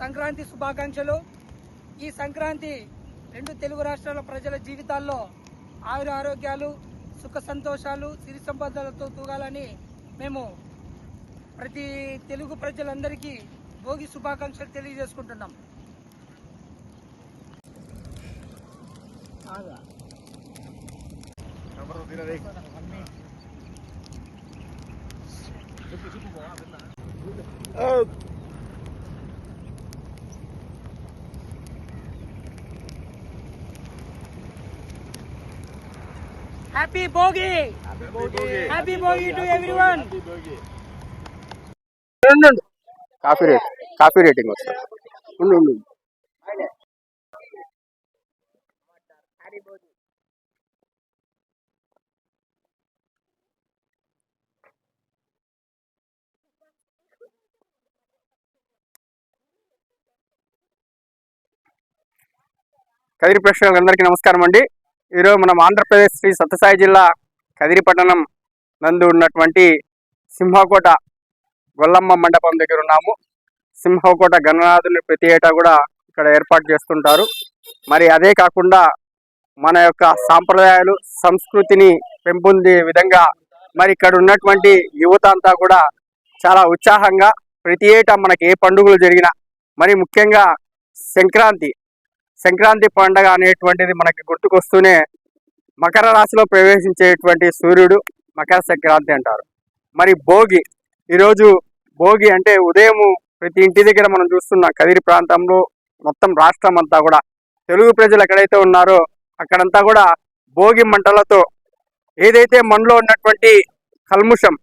సంక్రాంతి శుభాకాంక్షలు. ఈ సంక్రాంతి రెండు తెలుగు రాష్ట్రాల ప్రజల జీవితాల్లో ఆయుర ఆరోగ్యాలు సుఖ సంతోషాలు సిరి సంపదలతో తూగాలని మేము ప్రతి తెలుగు ప్రజలందరికీ భోగి శుభాకాంక్షలు తెలియజేసుకుంటున్నాం. Happy Bhogi happy Bhogi to everyone coffee rate. Coffee rating వస్తుంది ఉండు ఉండు. కదిరి ప్రేక్షకులందరికీ నమస్కారం అండి. ఈరోజు మనం ఆంధ్రప్రదేశ్ శ్రీ సత్యసాయి జిల్లా కదిరిపట్టణం నందు ఉన్నటువంటి సింహకోట గొల్లమ్మ మండపం దగ్గర ఉన్నాము. సింహకోట గణనాథుని ప్రతి ఏటా కూడా ఇక్కడ ఏర్పాటు చేస్తుంటారు. మరి అదే కాకుండా మన యొక్క సాంప్రదాయాలు సంస్కృతిని పెంపొందే విధంగా మరి ఇక్కడ ఉన్నటువంటి యువత అంతా కూడా చాలా ఉత్సాహంగా ప్రతి ఏటా మనకి ఏ పండుగలు జరిగినా మరి ముఖ్యంగా సంక్రాంతి సంక్రాంతి పండగ అనేటువంటిది మనకి గుర్తుకొస్తూనే మకర రాశిలో ప్రవేశించేటువంటి సూర్యుడు మకర సంక్రాంతి అంటారు. మరి భోగి ఈరోజు భోగి అంటే ఉదయం ప్రతి ఇంటి దగ్గర మనం చూస్తున్న కదిరి ప్రాంతంలో మొత్తం రాష్ట్రం అంతా కూడా తెలుగు ప్రజలు ఎక్కడైతే ఉన్నారో అక్కడంతా కూడా భోగి మంటలతో ఏదైతే మనలో ఉన్నటువంటి కల్ముషం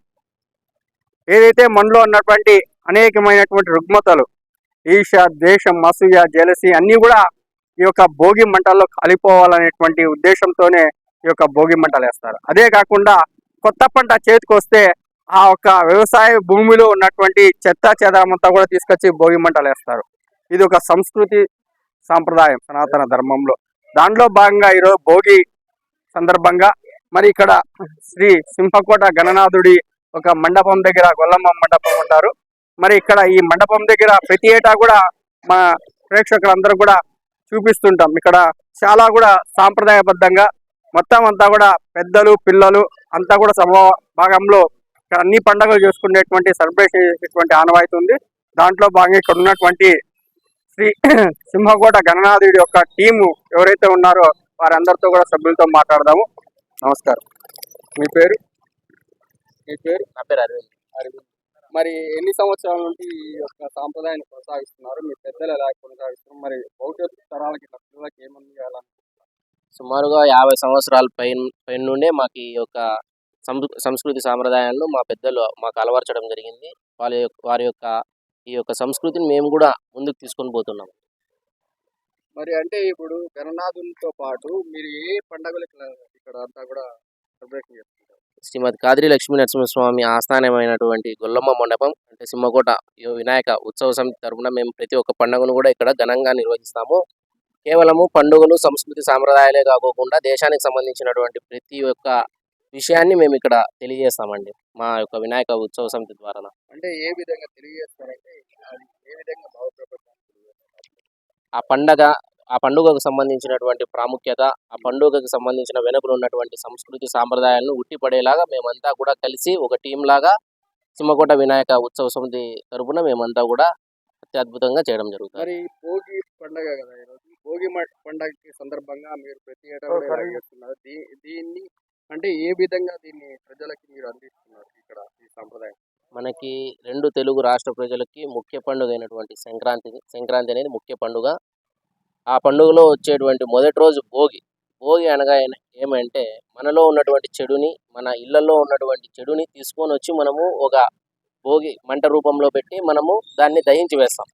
ఏదైతే మనలో ఉన్నటువంటి అనేకమైనటువంటి రుగ్మతలు ఈష ద్వేషం అసూయ జలసి అన్నీ కూడా ఈ యొక్క భోగి మంటల్లో కాలిపోవాలనేటువంటి ఉద్దేశంతోనే ఈ యొక్క భోగి మంటలు వేస్తారు. అదే కాకుండా కొత్త పంట చేతికి వస్తే ఆ యొక్క వ్యవసాయ భూమిలో ఉన్నటువంటి చెత్త చెదారమంతా కూడా తీసుకొచ్చి భోగి మంటలు వేస్తారు. ఇది ఒక సంస్కృతి సాంప్రదాయం సనాతన ధర్మంలో. దాంట్లో భాగంగా ఈరోజు భోగి సందర్భంగా మరి ఇక్కడ శ్రీ సింహకోట గణనాథుడి ఒక మండపం దగ్గర గొల్లమ్మ మండపం ఉంటారు. మరి ఇక్కడ ఈ మండపం దగ్గర ప్రతి ఏటా కూడా మా ప్రేక్షకులందరూ కూడా చూపిస్తుంటాం. ఇక్కడ చాలా కూడా సాంప్రదాయబద్ధంగా మొత్తం అంతా కూడా పెద్దలు పిల్లలు అంతా కూడా సమ భాగంలో ఇక్కడ అన్ని పండుగలు చేసుకునేటువంటి సెలబ్రేషన్ చేసేటువంటి ఆనవాయితీ ఉంది. దాంట్లో భాగంగా ఇక్కడ ఉన్నటువంటి శ్రీ సింహకోట గణనాథుడి యొక్క టీము ఎవరైతే ఉన్నారో వారందరితో కూడా సభ్యులతో మాట్లాడదాము. నమస్కారం. మీ పేరు? మీ పేరు? నా పేరు అరవింద్. అరవింద్. మరి ఎన్ని సంవత్సరాల నుండి ఈ యొక్క సాంప్రదాయాన్ని కొనసాగిస్తున్నారు? మీ పెద్దలు ఎలా కొనసాగిస్తున్నారు? మరి భవిష్యత్తు తరాలకి ఇట్లా పిల్లలకి ఏమని సుమారుగా యాభై సంవత్సరాల పైన పైన నుండే మాకు ఈ యొక్క సంస్కృ- సంస్కృతి సాంప్రదాయాలను మా పెద్దలు మాకు అలవర్చడం జరిగింది. వాళ్ళ వారి యొక్క ఈ యొక్క సంస్కృతిని మేము కూడా ముందుకు తీసుకొని పోతున్నాం. మరి అంటే ఇప్పుడు గణనాథునితో పాటు మీరు ఏ పండుగలు ఇక్కడ అంతా కూడా సెలబ్రేషన్ చేస్తుంటారు శ్రీమతి కాదిరి లక్ష్మీ నరసింహస్వామి ఆస్థానమైనటువంటి గొల్లమ్మ మండపం అంటే సింహకోట ఈ వినాయక ఉత్సవ సమితి తరపున మేము ప్రతి ఒక్క పండుగను కూడా ఇక్కడ ఘనంగా నిర్వహిస్తాము కేవలము పండుగలు సంస్కృతి సాంప్రదాయాలే కాకోకుండా దేశానికి సంబంధించినటువంటి ప్రతి ఒక్క విషయాన్ని మేము ఇక్కడ తెలియజేస్తామండి మా యొక్క వినాయక ఉత్సవ సమితి ద్వారా అంటే ఏ విధంగా తెలియజేస్తారంటే ఏ విధంగా? ఆ పండగ ఆ పండుగకు సంబంధించినటువంటి ప్రాముఖ్యత ఆ పండుగకు సంబంధించిన వెనుకలు ఉన్నటువంటి సంస్కృతి సాంప్రదాయాలను ఉట్టిపడేలాగా మేమంతా కూడా కలిసి ఒక టీం లాగా సింహకోట వినాయక ఉత్సవ సమితి తరపున మేమంతా కూడా అత్యద్భుతంగా చేయడం జరుగుతుంది. మరి భోగి పండగ కదా ఈరోజు. భోగి పండగకి సందర్భంగా మీరు ప్రతి ఏటా చేస్తున్నారు. దీన్ని అంటే ఏ విధంగా దీన్ని ప్రజలకి మీరు అందిస్తున్నారు ఇక్కడ ఈ సాంప్రదాయం? మనకి రెండు తెలుగు రాష్ట్ర ప్రజలకి ముఖ్య పండుగ అయినటువంటి సంక్రాంతి సంక్రాంతి అనేది ముఖ్య పండుగ. ఆ పండుగలో వచ్చేటువంటి మొదటి రోజు భోగి. భోగి అనగా ఏమంటే మనలో ఉన్నటువంటి చెడుని మన ఇళ్ళలో ఉన్నటువంటి చెడుని తీసుకొని వచ్చి మనము ఒక భోగి మంట రూపంలో పెట్టి మనము దాన్ని దహించి వేస్తాం.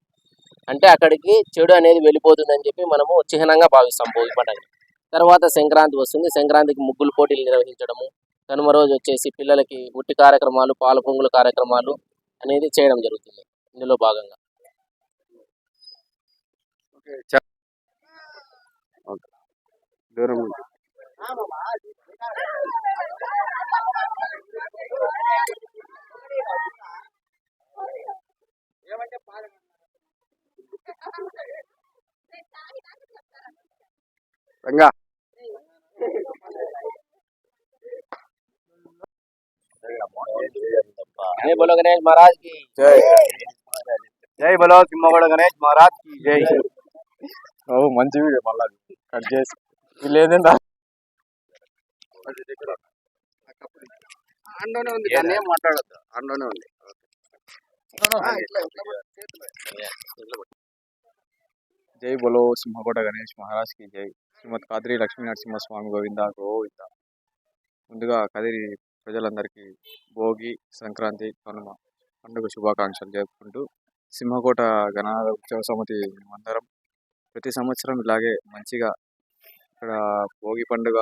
అంటే అక్కడికి చెడు అనేది వెళ్ళిపోతుందని చెప్పి మనము చిహ్నంగా భావిస్తాం భోగి పండుగ తర్వాత సంక్రాంతి వస్తుంది. సంక్రాంతికి ముగ్గులు పోటీలు నిర్వహించడము. కనుమ రోజు వచ్చేసి పిల్లలకి ఉట్టి కార్యక్రమాలు పాల పొంగుల కార్యక్రమాలు అనేది చేయడం జరుగుతుంది. ఇందులో భాగంగా. దూరం నుండి. రంగా. జై బోలో గణేష్ మహారాజ్కి జై. జై బలో సింహగౌడ గణేష్ మహారాజ్కి జై మంచి వీడియో మళ్ళా కట్ చేసి. ఏంటంటే అండోనే ఉంది ఏం మాట్లాడద్దు. అండోనే ఉంది. జై బోలో సింహకోట గణేష్ మహారాజ్కి జై. శ్రీమద్ కాదిరి లక్ష్మీ నరసింహస్వామి గోవింద గోవింద. ముందుగా కదిరి ప్రజలందరికీ భోగి సంక్రాంతి కనుమ పండుగ శుభాకాంక్షలు జరుపుకుంటూ సింహకోట గణనాథ ఉత్సవ సమితి అందరం ప్రతి సంవత్సరం ఇలాగే మంచిగా ఇక్కడ భోగి పండుగ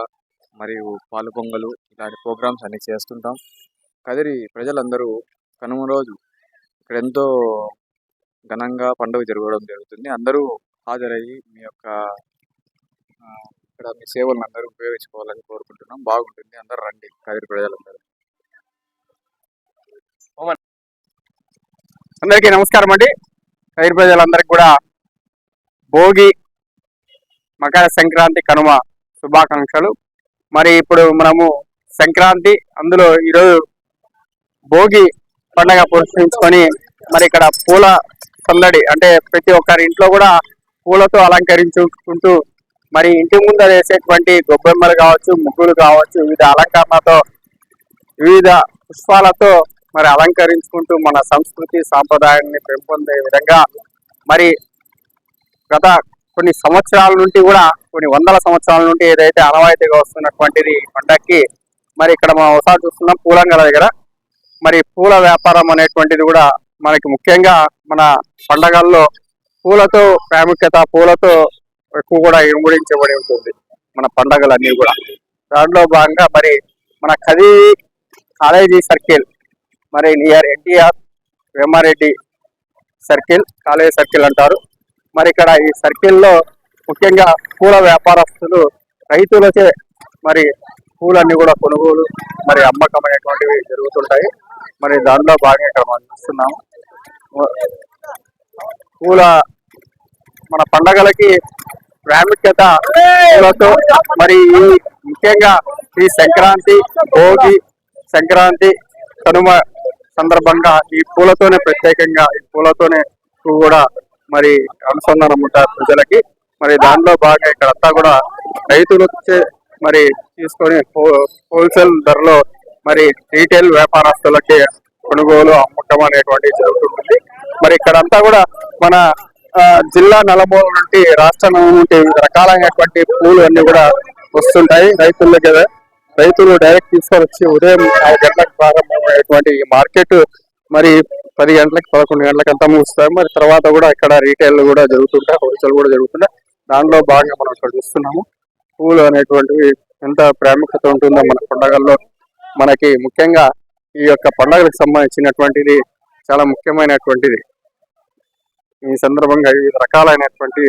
మరియు పాలు పొంగలు ఇలాంటి ప్రోగ్రామ్స్ అన్ని చేస్తుంటాం. కదిరి ప్రజలందరూ కనుమ రోజు ఇక్కడ ఎంతో ఘనంగా పండుగ జరగడం జరుగుతుంది. అందరూ హాజరయ్యి మీ యొక్క ఇక్కడ మీ సేవలను అందరూ ఉపయోగించుకోవాలని కోరుకుంటున్నాం. బాగుంటుంది. అందరూ రండి. కదిరి ప్రజలందరూ. అందరికీ నమస్కారం అండి. కదిరి ప్రజలందరికీ కూడా భోగి మకర సంక్రాంతి కనుమ శుభాకాంక్షలు. మరి ఇప్పుడు మనము సంక్రాంతి అందులో ఈరోజు భోగి పండగ పురస్కరించుకొని మరి ఇక్కడ పూల సందడి అంటే ప్రతి ఒక్కరి ఇంట్లో కూడా పూలతో అలంకరించుకుంటూ మరి ఇంటి ముందర వేసేటువంటి గొబ్బెమ్మలు కావచ్చు ముగ్గులు కావచ్చు వివిధ అలంకరణతో వివిధ పుష్పాలతో మరి అలంకరించుకుంటూ మన సంస్కృతి సాంప్రదాయాన్ని పెంపొందే విధంగా మరి గత కొన్ని సంవత్సరాల నుండి కూడా కొన్ని వందల సంవత్సరాల నుండి ఏదైతే అనవాయితీగా వస్తున్నటువంటిది పండక్కి మరి ఇక్కడ మనం ఒకసారి చూస్తున్నాం పూలంగల దగ్గర. మరి పూల వ్యాపారం అనేటువంటిది కూడా మనకి ముఖ్యంగా మన పండగల్లో పూలతో ప్రాముఖ్యత పూలతో ఎక్కువ కూడా ఇముడించబడి ఉంటుంది మన పండగలన్నీ కూడా. దాంట్లో భాగంగా మరి మన కది కాలేజీ సర్కిల్ మరి near NTR Vemareddy circle college circle అంటారు. మరి ఇక్కడ ఈ సర్కిల్లో ముఖ్యంగా పూల వ్యాపారస్తులు రైతులకే మరి పూలన్నీ కూడా కొనుగోలు మరి అమ్మకం అనేటువంటివి జరుగుతుంటాయి. మరి దానిలో భాగంగా ఇక్కడ మనం చూస్తున్నాము పూల మన పండగలకి ప్రాముఖ్యత పూలతో మరి ఈ ముఖ్యంగా ఈ సంక్రాంతి భోగి సంక్రాంతి కనుమ సందర్భంగా ఈ పూలతోనే ప్రత్యేకంగా ఈ పూలతోనే కూడా మరి అనుసంధానం ఉంటారు ప్రజలకి. మరి దానిలో బాగా ఇక్కడ అంతా కూడా రైతులు వచ్చే మరి తీసుకొని హోల్సేల్ ధరలో మరి రీటైల్ వ్యాపారస్తులకి కొనుగోలు అమ్మటం అనేటువంటి జరుగుతుంది. మరి ఇక్కడంతా కూడా మన జిల్లా నలమూల నుండి రాష్ట్రం నుండి వివిధ రకాలైనటువంటి పూలు అన్ని కూడా వస్తుంటాయి రైతుల దగ్గర. రైతులు డైరెక్ట్ తీసుకొని వచ్చి ఉదయం ఐదు గంటలకు ప్రారంభమైనటువంటి మార్కెట్. మరి పది గంటలకు పదకొండు గంటలకు అంతా ముగుస్తారు మరి తర్వాత కూడా ఇక్కడ రీటైల్ కూడా జరుగుతుంటాయి హోల్సేల్ కూడా జరుగుతుంటాయి దానిలో భాగంగా మనం ఇక్కడ చూస్తున్నాము. పూలు అనేటువంటివి ఎంత ప్రాముఖ్యత ఉంటుందో మన పండగల్లో మనకి ముఖ్యంగా ఈ యొక్క పండగలకు సంబంధించినటువంటిది చాలా ముఖ్యమైనటువంటిది. ఈ సందర్భంగా వివిధ రకాలైనటువంటి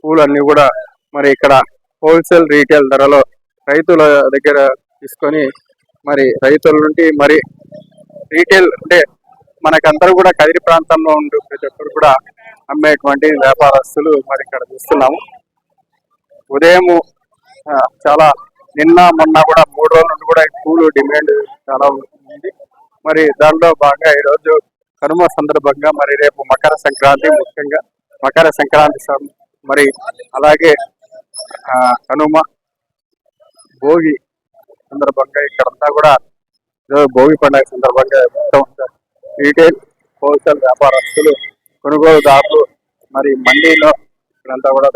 పూలన్నీ కూడా మరి ఇక్కడ హోల్సేల్ రీటైల్ ధరలో రైతుల దగ్గర తీసుకొని మరి రైతుల నుండి మరి రీటైల్ అంటే మనకందరూ కూడా కదిరి ప్రాంతంలో ఉండు ప్రతి ఒక్కరు కూడా అమ్మేటువంటి వ్యాపారస్తులు మరి ఇక్కడ చూస్తున్నాము. ఉదయం చాలా నిన్న మొన్న కూడా మూడు రోజుల నుండి కూడా పూలు డిమాండ్ చాలా ఉంది. మరి దానిలో భాగంగా ఈరోజు కనుమ సందర్భంగా మరి రేపు మకర సంక్రాంతి ముఖ్యంగా. మకర సంక్రాంతి మరి అలాగే కనుమ భోగి సందర్భంగా ఇక్కడంతా కూడా భోగి పండుగ సందర్భంగా మొత్తం రీటైల్ హోల్సేల్ వ్యాపారస్తులు కొనుగోలుదారులు మరి మండీలో ఇక్కడంతా కూడా